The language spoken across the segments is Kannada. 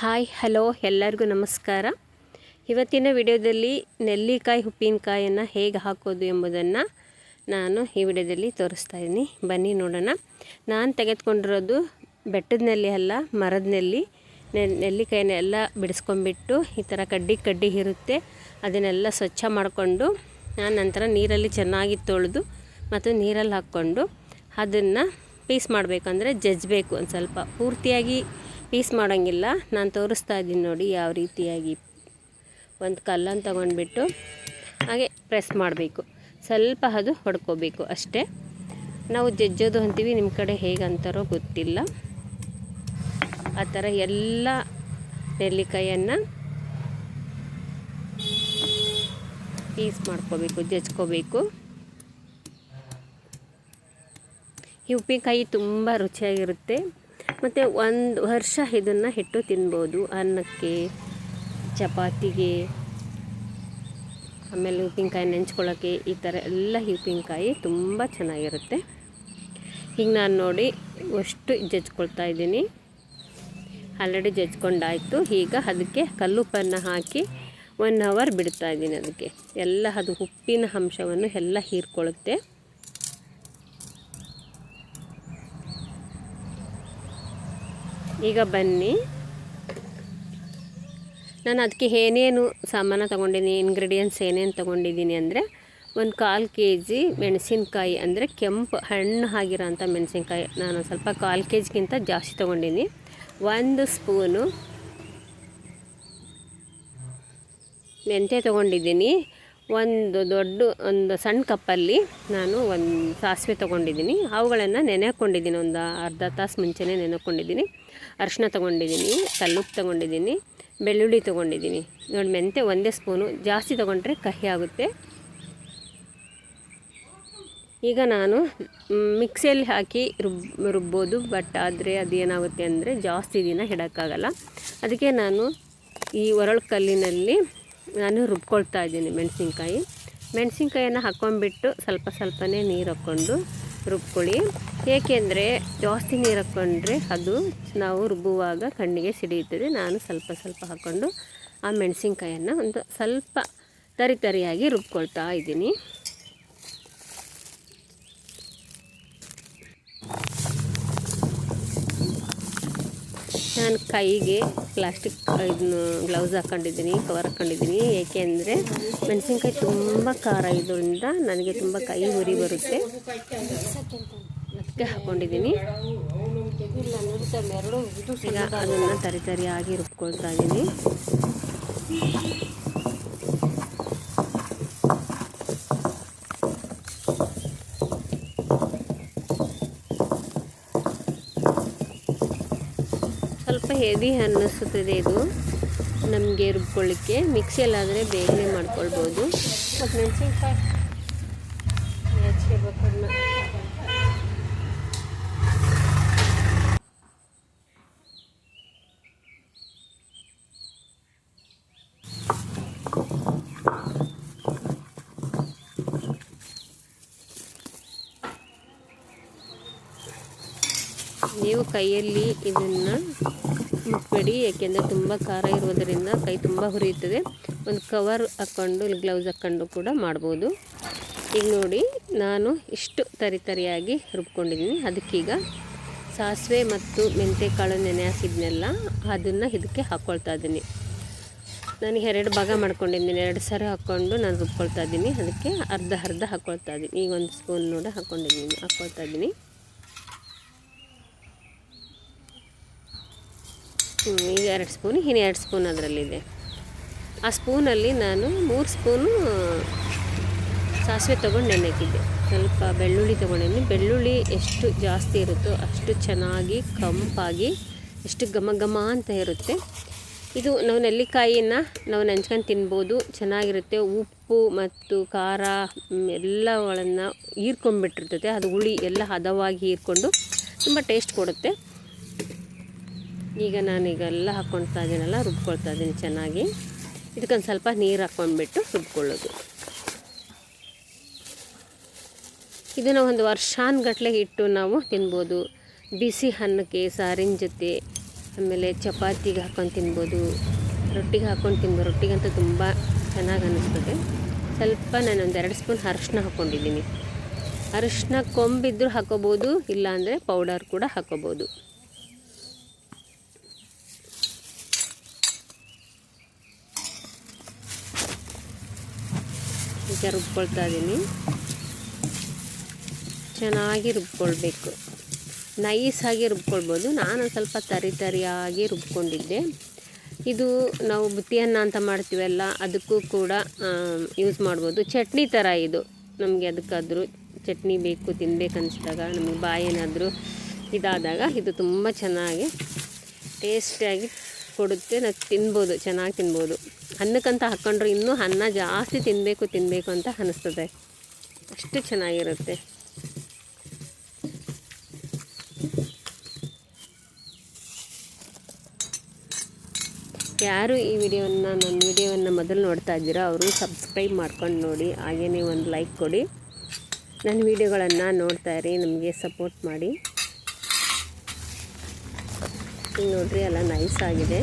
ಹಾಯ್, ಹಲೋ, ಎಲ್ಲರಿಗೂ ನಮಸ್ಕಾರ. ಇವತ್ತಿನ ವಿಡಿಯೋದಲ್ಲಿ ನೆಲ್ಲಿಕಾಯಿ ಉಪ್ಪಿನಕಾಯನ್ನು ಹೇಗೆ ಹಾಕೋದು ಎಂಬುದನ್ನು ನಾನು ಈ ವಿಡಿಯೋದಲ್ಲಿ ತೋರಿಸ್ತಾ ಇದ್ದೀನಿ. ಬನ್ನಿ ನೋಡೋಣ. ನಾನು ತೆಗೆದುಕೊಂಡಿರೋದು ಬೆಟ್ಟದ ನೆಲ್ಲಿ ಅಲ್ಲ, ಮರದ ನೆಲ್ಲಿ. ನೆ- ನೆಲ್ಲಿಕಾಯಿನ ಎಲ್ಲ ಬಿಡಿಸ್ಕೊಂಡ್ಬಿಟ್ಟು ಈ ಥರ ಕಡ್ಡಿ ಕಡ್ಡಿ ಇರುತ್ತೆ. ಅದನ್ನೆಲ್ಲ ಸ್ವಚ್ಛ ಮಾಡಿಕೊಂಡು ನಾನು ನಂತರ ನೀರಲ್ಲಿ ಚೆನ್ನಾಗಿ ತೊಳೆದು ಮತ್ತು ನೀರಲ್ಲಿ ಹಾಕ್ಕೊಂಡು ಅದನ್ನು ಪೀಸ್ ಮಾಡಬೇಕಂದ್ರೆ ಜಜ್ಜಬೇಕು ಒಂದು ಸ್ವಲ್ಪ. ಪೂರ್ತಿಯಾಗಿ ಪೀಸ್ ಮಾಡೋಂಗಿಲ್ಲ. ನಾನು ತೋರಿಸ್ತಾ ಇದ್ದೀನಿ ನೋಡಿ ಯಾವ ರೀತಿಯಾಗಿ ಒಂದು ಕಲ್ಲನ್ನು ತಗೊಂಡ್ಬಿಟ್ಟು ಹಾಗೆ ಪ್ರೆಸ್ ಮಾಡಬೇಕು. ಸ್ವಲ್ಪ ಅದು ಹೊಡ್ಕೋಬೇಕು ಅಷ್ಟೇ. ನಾವು ಜಜ್ಜೋದು ಅಂತೀವಿ ನಿಮ್ಮ ಕಡೆ ಹೇಗೆ ಅಂತಾರೋ ಗೊತ್ತಿಲ್ಲ. ಆ ಥರ ಎಲ್ಲ ನೆಲ್ಲಿಕಾಯನ್ನು ಪೀಸ್ ಮಾಡ್ಕೋಬೇಕು, ಜಜ್ಕೋಬೇಕು. ಈ ಉಪ್ಪಿನಕಾಯಿ ತುಂಬ ರುಚಿಯಾಗಿರುತ್ತೆ. ಮತ್ತು ಒಂದು ವರ್ಷ ಇದನ್ನು ಹಿಟ್ಟು ತಿನ್ಬೋದು. ಅನ್ನಕ್ಕೆ, ಚಪಾತಿಗೆ, ಆಮೇಲೆ ಉಪ್ಪಿನಕಾಯಿ ನೆಂಚ್ಕೊಳ್ಳೋಕ್ಕೆ ಈ ಥರ ಎಲ್ಲ ಉಪ್ಪಿನಕಾಯಿ ತುಂಬ ಚೆನ್ನಾಗಿರುತ್ತೆ. ಈಗ ನಾನು ನೋಡಿ ಅಷ್ಟು ಜಜ್ಕೊಳ್ತಾ ಇದ್ದೀನಿ. ಆಲ್ರೆಡಿ ಜಜ್ಕೊಂಡಾಯಿತು. ಈಗ ಅದಕ್ಕೆ ಕಲ್ಲುಪ್ಪನ್ನು ಹಾಕಿ ಒನ್ ಅವರ್ ಬಿಡ್ತಾ ಇದ್ದೀನಿ ಅದಕ್ಕೆ. ಎಲ್ಲ ಅದು ಉಪ್ಪಿನ ಅಂಶವನ್ನು ಎಲ್ಲ ಹೀರ್ಕೊಳ್ಳುತ್ತೆ. ಈಗ ಬನ್ನಿ. ನಾನು ಅದಕ್ಕೆ ಏನೇನು ಸಾಮಾನು ತೊಗೊಂಡಿದ್ದೀನಿ ಇಂಗ್ರೀಡಿಯೆಂಟ್ಸ್ ಏನೇನು ತೊಗೊಂಡಿದ್ದೀನಿ ಅಂದರೆ, ಒಂದು ಕಾಲು ಕೆ ಜಿ ಮೆಣಸಿನ್ಕಾಯಿ ಅಂದರೆ ಕೆಂಪು ಹಣ್ಣು ಆಗಿರೋಂಥ ಮೆಣಸಿನ್ಕಾಯಿ. ನಾನು ಸ್ವಲ್ಪ ಕಾಲು ಕೆ ಜಿಗಿಂತ ಜಾಸ್ತಿ ತೊಗೊಂಡಿದ್ದೀನಿ. ಒಂದು ಸ್ಪೂನು ಮೆಂತ್ಯ ತೊಗೊಂಡಿದ್ದೀನಿ. ಒಂದು ದೊಡ್ಡ ಒಂದು ಸಣ್ಣ ಕಪ್ಪಲ್ಲಿ ನಾನು ಒಂದು ಸಾಸಿವೆ ತೊಗೊಂಡಿದ್ದೀನಿ. ಅವುಗಳನ್ನು ನೆನೆ ಒಂದು ಅರ್ಧ ತಾಸು ಮುಂಚೆನೇ ನೆನೆಕೊಂಡಿದ್ದೀನಿ. ಅರಿಶಿನ ತೊಗೊಂಡಿದ್ದೀನಿ, ಕಲ್ಲುಪ್ಪು ತೊಗೊಂಡಿದ್ದೀನಿ, ಬೆಳ್ಳುಳ್ಳಿ ತೊಗೊಂಡಿದ್ದೀನಿ. ನೋಡಿ ಮೆಂತೆ ಒಂದೇ ಸ್ಪೂನು. ಜಾಸ್ತಿ ತೊಗೊಂಡ್ರೆ ಕಹಿ ಆಗುತ್ತೆ. ಈಗ ನಾನು ಮಿಕ್ಸಿಯಲ್ಲಿ ಹಾಕಿ ರುಬ್, ರುಬ್ಬೋದು. ಬಟ್ ಆದರೆ ಅದೇನಾಗುತ್ತೆ ಅಂದರೆ ಜಾಸ್ತಿ ದಿನ ಇಡೋಕ್ಕಾಗಲ್ಲ ಅದಕ್ಕೆ ನಾನು ಈ ಒರಳು ಕಲ್ಲಿನಲ್ಲಿ ನಾನು ರುಬ್ಕೊಳ್ತಾ ಇದ್ದೀನಿ ಮೆಣಸಿನ್ಕಾಯಿ. ಮೆಣಸಿನ್ಕಾಯನ್ನು ಹಾಕ್ಕೊಂಡ್ಬಿಟ್ಟು ಸ್ವಲ್ಪ ಸ್ವಲ್ಪನೇ ನೀರು ಹಾಕ್ಕೊಂಡು ರುಬ್ಕೊಳ್ಳಿ. ಏಕೆಂದರೆ ಜಾಸ್ತಿ ನೀರು ಹಾಕ್ಕೊಂಡ್ರೆ ಅದು ನಾವು ರುಬ್ಬುವಾಗ ಕಣ್ಣಿಗೆ ಸಿಡಿಯುತ್ತದೆ. ನಾನು ಸ್ವಲ್ಪ ಸ್ವಲ್ಪ ಹಾಕ್ಕೊಂಡು ಆ ಮೆಣಸಿನ್ಕಾಯನ್ನು ಒಂದು ಸ್ವಲ್ಪ ತರಿ ತರಿಯಾಗಿ ರುಬ್ಕೊಳ್ತಾ ಇದ್ದೀನಿ. ನಾನು ಕೈಗೆ ಪ್ಲಾಸ್ಟಿಕ್ ಇದನ್ನು ಗ್ಲೌಸ್ ಹಾಕ್ಕೊಂಡಿದ್ದೀನಿ ಕವರ್ ಹಾಕ್ಕೊಂಡಿದ್ದೀನಿ ಏಕೆಂದರೆ ಮೆಣಸಿನ್ಕಾಯಿ ತುಂಬ ಖಾರ ಇದರಿಂದ ನನಗೆ ತುಂಬ ಕೈ ಉರಿ ಬರುತ್ತೆ. ಅದಕ್ಕೆ ಹಾಕ್ಕೊಂಡಿದ್ದೀನಿ ಈಗ ಅದನ್ನು ತರಿ ತರಿಯಾಗಿ ರುಬ್ಕೊಳ್ತಾ ಇದ್ದೀನಿ. ಸ್ವಲ್ಪ ಹೆವಿ ಅನ್ನಿಸುತ್ತದೆ ಇದು. ನಮಗೆ ರುಬ್ಕೊಳ್ಳಿಕ್ಕೆ. ಮಿಕ್ಸಿಯಲ್ಲಾದರೆ ಬೇಗನೆ ಮಾಡ್ಕೊಳ್ಬೋದು. ಮತ್ತು ಮೆಣಸಿನ್ಕಾಯಿ ಹೆಚ್ಚಿಗೆಬೇಕನ್ನ ನೀವು ಕೈಯಲ್ಲಿ ಇದನ್ನು ಮುಟ್ಬೇಡಿ ಏಕೆಂದರೆ ತುಂಬ ಖಾರ ಇರುವುದರಿಂದ ಕೈ ತುಂಬ ಹುರಿಯುತ್ತದೆ. ಒಂದು ಕವರ್ ಹಾಕ್ಕೊಂಡು ಇಲ್ಲಿ ಗ್ಲೌಸ್ ಹಾಕ್ಕೊಂಡು ಕೂಡ ಮಾಡ್ಬೋದು. ಈಗ ನೋಡಿ, ನಾನು ಇಷ್ಟು ತರಿ ತರಿಯಾಗಿ ರುಬ್ಕೊಂಡಿದ್ದೀನಿ. ಅದಕ್ಕೀಗ ಸಾಸಿವೆ ಮತ್ತು ಮೆಂತ್ಯಕಾಳು ನೆನೆ ಹಾಕಿದ್ನೆಲ್ಲ, ಅದನ್ನು ಇದಕ್ಕೆ ಹಾಕ್ಕೊಳ್ತಾ ಇದ್ದೀನಿ. ನಾನು ಎರಡು ಭಾಗ ಮಾಡ್ಕೊಂಡಿದ್ದೀನಿ. ಎರಡು ಸರಿ ಹಾಕ್ಕೊಂಡು ನಾನು ರುಬ್ಕೊಳ್ತಾ ಇದ್ದೀನಿ. ಅದಕ್ಕೆ ಅರ್ಧ ಅರ್ಧ ಹಾಕ್ಕೊಳ್ತಾ ಇದ್ದೀನಿ. ಈಗ ಒಂದು ಸ್ಪೂನ್ ನೋಡಿ ಹಾಕ್ಕೊಂಡಿದ್ದೀನಿ ಹಾಕ್ಕೊಳ್ತಾ ಇದ್ದೀನಿ. ಈಗ ಎರಡು ಸ್ಪೂನ್, ಇನ್ನು ಎರಡು ಸ್ಪೂನ್ ಅದರಲ್ಲಿದೆ. ಆ ಸ್ಪೂನಲ್ಲಿ ನಾನು ಮೂರು ಸ್ಪೂನು ಸಾಸಿವೆ ತೊಗೊಂಡು ನೆನೆಕ್ಕಿದ್ದೆ ಸ್ವಲ್ಪ ಬೆಳ್ಳುಳ್ಳಿ ತೊಗೊಂಡಿದ್ದೀನಿ ಬೆಳ್ಳುಳ್ಳಿ ಎಷ್ಟು ಜಾಸ್ತಿ ಇರುತ್ತೋ ಅಷ್ಟು ಚೆನ್ನಾಗಿ, ಕಂಪಾಗಿ, ಎಷ್ಟು ಘಮ ಘಮ ಅಂತ ಇರುತ್ತೆ. ಇದು ನಾವು ನೆಲ್ಲಿಕಾಯಿನ ನಾವು ನೆಂಚ್ಕೊಂಡು ತಿನ್ಬೋದು. ಚೆನ್ನಾಗಿರುತ್ತೆ. ಉಪ್ಪು ಮತ್ತು ಖಾರ ಎಲ್ಲಗಳನ್ನು ಹೀರ್ಕೊಂಡ್ಬಿಟ್ಟಿರ್ತೈತೆ ಅದು ಹುಳಿ ಎಲ್ಲ ಹದವಾಗಿ ಹೀರ್ಕೊಂಡು ತುಂಬ ಟೇಸ್ಟ್ ಕೊಡುತ್ತೆ. ಈಗ ನಾನೀಗೆಲ್ಲ ಹಾಕ್ಕೊಳ್ತಾ ಇದ್ದೀನಲ್ಲ ರುಬ್ಕೊಳ್ತಾ ಇದ್ದೀನಿ ಚೆನ್ನಾಗಿ. ಇದಕ್ಕೊಂದು ಸ್ವಲ್ಪ ನೀರು ಹಾಕ್ಕೊಂಡ್ಬಿಟ್ಟು ರುಬ್ಕೊಳ್ಳೋದು. ಇದನ್ನು ಒಂದು ವರ್ಷಾನ್ಗಟ್ಲೆ ಇಟ್ಟು ನಾವು ತಿನ್ಬೋದು. ಬಿಸಿ ಅನ್ನಕ್ಕೆ, ಸಾರಿನ ಜೊತೆ, ಆಮೇಲೆ ಚಪಾತಿಗೆ ಹಾಕ್ಕೊಂಡು ತಿನ್ಬೋದು. ರೊಟ್ಟಿಗೆ ಹಾಕ್ಕೊಂಡು ತಿನ್ಬೋದು. ರೊಟ್ಟಿಗಂತೂ ತುಂಬ ಚೆನ್ನಾಗಿ ಅನ್ನಿಸ್ತದೆ. ಸ್ವಲ್ಪ ನಾನು ಒಂದು ಎರಡು ಸ್ಪೂನ್ ಅರಶಿನ ಹಾಕ್ಕೊಂಡಿದ್ದೀನಿ. ಅರಶಿನ ಕೊಂಬಿದ್ದರೂ ಹಾಕೋಬೋದು ಇಲ್ಲಾಂದರೆ ಪೌಡರ್ ಕೂಡ ಹಾಕೋಬೋದು ಈಗ ರುಬ್ಕೊಳ್ತಾ ಇದ್ದೀನಿ ಚೆನ್ನಾಗಿ ರುಬ್ಕೊಳ್ಬೇಕು. ನೈಸಾಗಿ ರುಬ್ಕೊಳ್ಬೋದು. ನಾನು ಸ್ವಲ್ಪ ತರಿ ತರಿಯಾಗಿ ರುಬ್ಕೊಂಡಿದ್ದೆ. ಇದು ನಾವು ಬುತ್ತಿಯನ್ನ ಅಂತ ಮಾಡ್ತೀವಲ್ಲ, ಅದಕ್ಕೂ ಕೂಡ ಯೂಸ್ ಮಾಡ್ಬೋದು. ಚಟ್ನಿ ಥರ ಇದು. ನಮಗೆ ಅದಕ್ಕಾದರೂ ಚಟ್ನಿ ಬೇಕು ತಿನ್ಬೇಕನ್ನಿಸಿದಾಗ ನಮಗೆ ಬಾಯೇನಾದರೂ ಇದಾದಾಗ ಇದು ತುಂಬ ಚೆನ್ನಾಗಿ ಟೇಸ್ಟಿಯಾಗಿ ಕೊಡುತ್ತೆ. ನಾವು ತಿನ್ಬೋದು, ಚೆನ್ನಾಗಿ ತಿನ್ಬೋದು. ಅನ್ನಕ್ಕಂತ ಹಾಕ್ಕೊಂಡ್ರೆ ಇನ್ನೂ ಅನ್ನ ಜಾಸ್ತಿ ತಿನ್ನಬೇಕು ತಿನ್ನಬೇಕು ಅಂತ ಅನ್ನಿಸ್ತದೆ ಅಷ್ಟು ಚೆನ್ನಾಗಿರುತ್ತೆ. ಯಾರು ಈ ವಿಡಿಯೋವನ್ನು, ನನ್ನ ವಿಡಿಯೋವನ್ನು ಮೊದಲು ನೋಡ್ತಾ ಇದ್ದೀರಾ ಅವರು ಸಬ್ಸ್ಕ್ರೈಬ್ ಮಾಡ್ಕೊಂಡು ನೋಡಿ ಹಾಗೆಯೇ ಒಂದು ಲೈಕ್ ಕೊಡಿ. ನನ್ನ ವಿಡಿಯೋಗಳನ್ನು ನೋಡ್ತಾ ಇರಿ, ನಮಗೆ ಸಪೋರ್ಟ್ ಮಾಡಿ. ನೋಡ್ರಿ, ಎಲ್ಲ ನೈಸ್ ಆಗಿದೆ.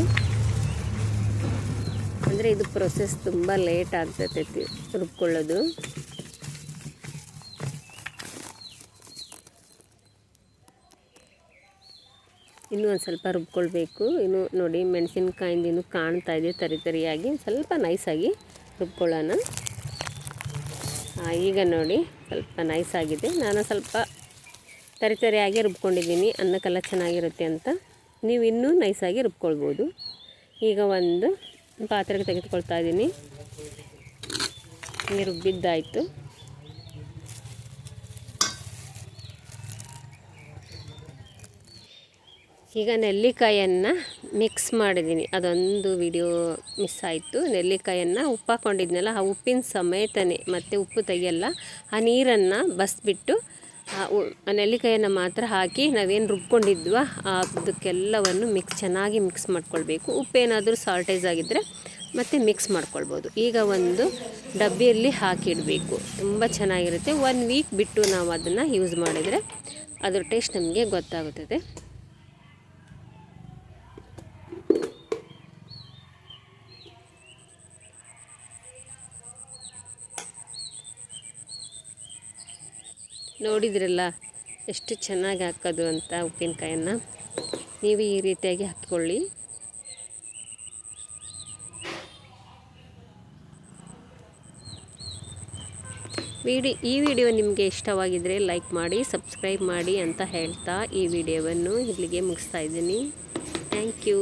ಅಂದರೆ ಇದು ಪ್ರೊಸೆಸ್ ತುಂಬ ಲೇಟ್ ಆಗ್ತೈತಿ ರುಬ್ಕೊಳ್ಳೋದು ಇನ್ನೂ ಒಂದು ಸ್ವಲ್ಪ ರುಬ್ಕೊಳ್ಬೇಕು. ಇನ್ನು ನೋಡಿ ಮೆಣಸಿನ್ಕಾಯಿಂದ ಇನ್ನು ಕಾಣ್ತಾ ಇದೆ ತರಿ ತರಿಯಾಗಿ. ಸ್ವಲ್ಪ ನೈಸಾಗಿ ರುಬ್ಕೊಳ್ಳೋಣ. ಈಗ ನೋಡಿ ಸ್ವಲ್ಪ ನೈಸ್ ಆಗಿದೆ. ನಾನು ಸ್ವಲ್ಪ ತರಿ ತರಿಯಾಗಿ ರುಬ್ಕೊಂಡಿದ್ದೀನಿ. ಅನ್ನಕ್ಕೆಲ್ಲ ಚೆನ್ನಾಗಿರುತ್ತೆ ಅಂತ. ನೀವು ಇನ್ನೂ ನೈಸಾಗಿ ರುಬ್ಕೊಳ್ಬೋದು. ಈಗ ಒಂದು ಪಾತ್ರೆಗೆ ತೆಗೆದುಕೊಳ್ತಾ ಇದ್ದೀನಿ. ನೀರು ರುಬ್ಬಿದ್ದಾಯಿತು. ಈಗ ನೆಲ್ಲಿಕಾಯನ್ನು ಮಿಕ್ಸ್ ಮಾಡಿದ್ದೀನಿ. ಅದೊಂದು ವಿಡಿಯೋ ಮಿಸ್ ಆಯಿತು. ನೆಲ್ಲಿಕಾಯನ್ನು ಉಪ್ಪು ಹಾಕ್ಕೊಂಡಿದ್ನಲ್ಲ ಆ ಉಪ್ಪಿನ ಸಮೇತನೇ, ಮತ್ತು ಉಪ್ಪು ತೆಗೆಯಲ್ಲ, ಆ ನೀರನ್ನು ಬಸ್ಬಿಟ್ಟು ನೆಲ್ಲಿಕಾಯನ್ನು ಮಾತ್ರ ಹಾಕಿ ನಾವೇನು ರುಬ್ಕೊಂಡಿದ್ವ ಅದಕ್ಕೆಲ್ಲವನ್ನು ಮಿಕ್ಸ್ ಚೆನ್ನಾಗಿ ಮಿಕ್ಸ್ ಮಾಡ್ಕೊಳ್ಬೇಕು. ಉಪ್ಪೇನಾದರೂ ಸಾಲ್ಟೇಜ್ ಆಗಿದ್ದರೆ ಮತ್ತು ಮಿಕ್ಸ್ ಮಾಡ್ಕೊಳ್ಬೋದು. ಈಗ ಒಂದು ಡಬ್ಬಿಯಲ್ಲಿ ಹಾಕಿಡಬೇಕು. ತುಂಬ ಚೆನ್ನಾಗಿರುತ್ತೆ. ಒನ್ ವೀಕ್ ಬಿಟ್ಟು ನಾವು ಅದನ್ನು ಯೂಸ್ ಮಾಡಿದರೆ ಅದರ ಟೇಸ್ಟ್ ನಮಗೆ ಗೊತ್ತಾಗುತ್ತದೆ. ನೋಡಿದ್ರಲ್ಲ, ಎಷ್ಟು ಚೆನ್ನಾಗಿ ಹಾಕೋದು ಅಂತ ಉಪ್ಪಿನಕಾಯನ್ನು? ನೀವು ಈ ರೀತಿಯಾಗಿ ಹಾಕ್ಕೊಳ್ಳಿ. ವಿಡಿ, ಈ ವಿಡಿಯೋ ನಿಮಗೆ ಇಷ್ಟವಾಗಿದ್ದರೆ ಲೈಕ್ ಮಾಡಿ, ಸಬ್ಸ್ಕ್ರೈಬ್ ಮಾಡಿ ಅಂತ ಹೇಳ್ತಾ ಈ ವಿಡಿಯೋವನ್ನು ಇಲ್ಲಿಗೆ ಮುಗಿಸ್ತಾ ಇದ್ದೀನಿ. Thank you.